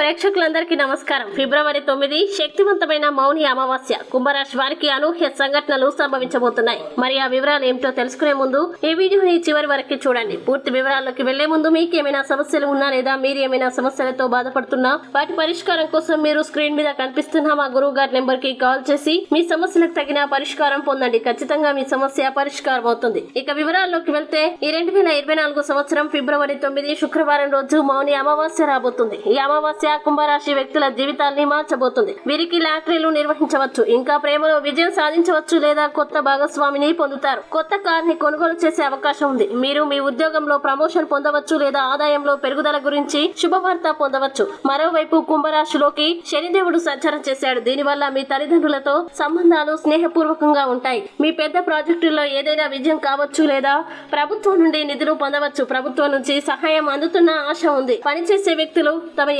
ప్రేక్షకులందరికీ నమస్కారం. ఫిబ్రవరి తొమ్మిది శక్తివంతమైన మౌని అమావాస్య. కుంభరాశి వారికి అనూహ్య సంఘటనలు సంభవించబోతున్నాయి. మరి ఆ వివరాలు ఏమిటో తెలుసుకునే ముందు ఈ వీడియోని చివరి వరకు చూడండి. పూర్తి వివరాల్లోకి వెళ్ళే ముందు మీకు ఏమైనా సమస్యలు ఉన్నా లేదా మీరు ఏమైనా సమస్యలతో బాధపడుతున్నా వాటి పరిష్కారం కోసం మీరు స్క్రీన్ మీద కనిపిస్తున్న మా గురువు గారి నెంబర్కి కాల్ చేసి మీ సమస్యలకు తగిన పరిష్కారం పొందండి. ఖచ్చితంగా మీ సమస్య పరిష్కారం అవుతుంది. ఇక వివరాల్లోకి వెళ్తే ఈ రెండు వేల ఇరవై నాలుగు సంవత్సరం ఫిబ్రవరి తొమ్మిది శుక్రవారం రోజు మౌని అమావాస్య రాబోతుంది. ఈ అమావాస్య కుంభరాశి వ్యక్తుల జీవితాన్ని మార్చబోతుంది. వీరికి లాటరీలు నిర్వహించవచ్చు. ఇంకా ప్రేమలో విజయం సాధించవచ్చు లేదా కొత్త భాగస్వామిని పొందుతారు. కొత్త కార్ని కొనుగోలు చేసే అవకాశం ఉంది. మీరు మీ ఉద్యోగంలో ప్రమోషన్ పొందవచ్చు లేదా ఆదాయంలో పెరుగుదల గురించి శుభవార్త పొందవచ్చు. మరోవైపు కుంభరాశిలోకి శనిదేవుడు సంచారం చేశాడు. దీనివల్ల మీ తల్లిదండ్రులతో సంబంధాలు స్నేహపూర్వకంగా ఉంటాయి. మీ పెద్ద ప్రాజెక్టుల్లో ఏదైనా విజయం కావచ్చు లేదా ప్రభుత్వం నుండి నిధులు పొందవచ్చు. ప్రభుత్వం నుంచి సహాయం అందుతున్న ఆశ ఉంది. పనిచేసే వ్యక్తులు తమ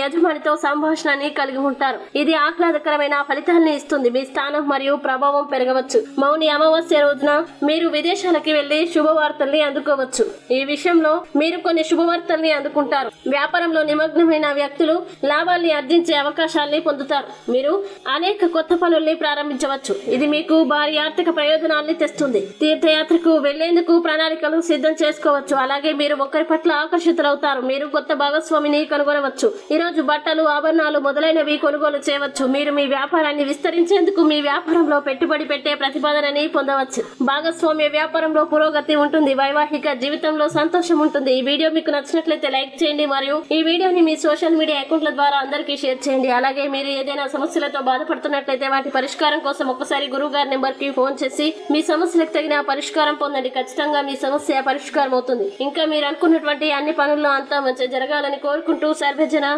వారితో సంభాషణని కలిగి ఉంటారు. ఇది ఆహ్లాదకరమైన ఫలితాన్ని ఇస్తుంది. మీ స్థానం మరియు ప్రభావం పెరగవచ్చు. మౌని అమావాస్య రోజున మీరు విదేశాలకి వెళ్ళి శుభవార్తల్ని అందుకోవచ్చు. ఈ విషయంలో మీరు కొన్ని శుభవార్తల్ని అందుకుంటారు. వ్యాపారంలో నిమగ్నమైన వ్యక్తులు లాభాల్ని ఆర్జించే అవకాశాల్ని పొందుతారు. మీరు అనేక కొత్త పనుల్ని ప్రారంభించవచ్చు. ఇది మీకు భారీ ఆర్థిక ప్రయోజనాల్ని తెస్తుంది. తీర్థయాత్రకు వెళ్ళేందుకు ప్రణాళికలు సిద్ధం చేసుకోవచ్చు. అలాగే మీరు ఒకరి పట్ల ఆకర్షితులవుతారు. మీరు కొత్త భాగస్వామిని కనుగొనవచ్చు. ఈ రోజు బట్టలు ఆభరణాలు మొదలైనవి కొనుగోలు చేయవచ్చు. మీరు మీ వ్యాపారాన్ని విస్తరించేందుకు మీ వ్యాపారంలో పెట్టుబడి పెట్టే ప్రతిపాదనని పొందవచ్చు. భాగస్వామ్య వ్యాపారంలో పురోగతి ఉంటుంది. వైవాహిక జీవితంలో సంతోషం ఉంటుంది. ఈ వీడియో మీకు నచ్చినట్లయితే లైక్ చేయండి మరియు ఈ వీడియోని మీ సోషల్ మీడియా అకౌంట్ల ద్వారా అందరికీ షేర్ చేయండి. అలాగే మీరు ఏదైనా సమస్యలతో బాధపడుతున్నట్లయితే వాటి పరిష్కారం కోసం ఒకసారి గురువు గారి నెంబర్కి ఫోన్ చేసి మీ సమస్యలకు తగిన పరిష్కారం పొందండి. ఖచ్చితంగా మీ సమస్య పరిష్కారం అవుతుంది ఇంకా మీరు అనుకున్నటువంటి అన్ని పనుల్లో అంతా మంచి జరగాలని కోరుకుంటూ సర్వజన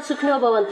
one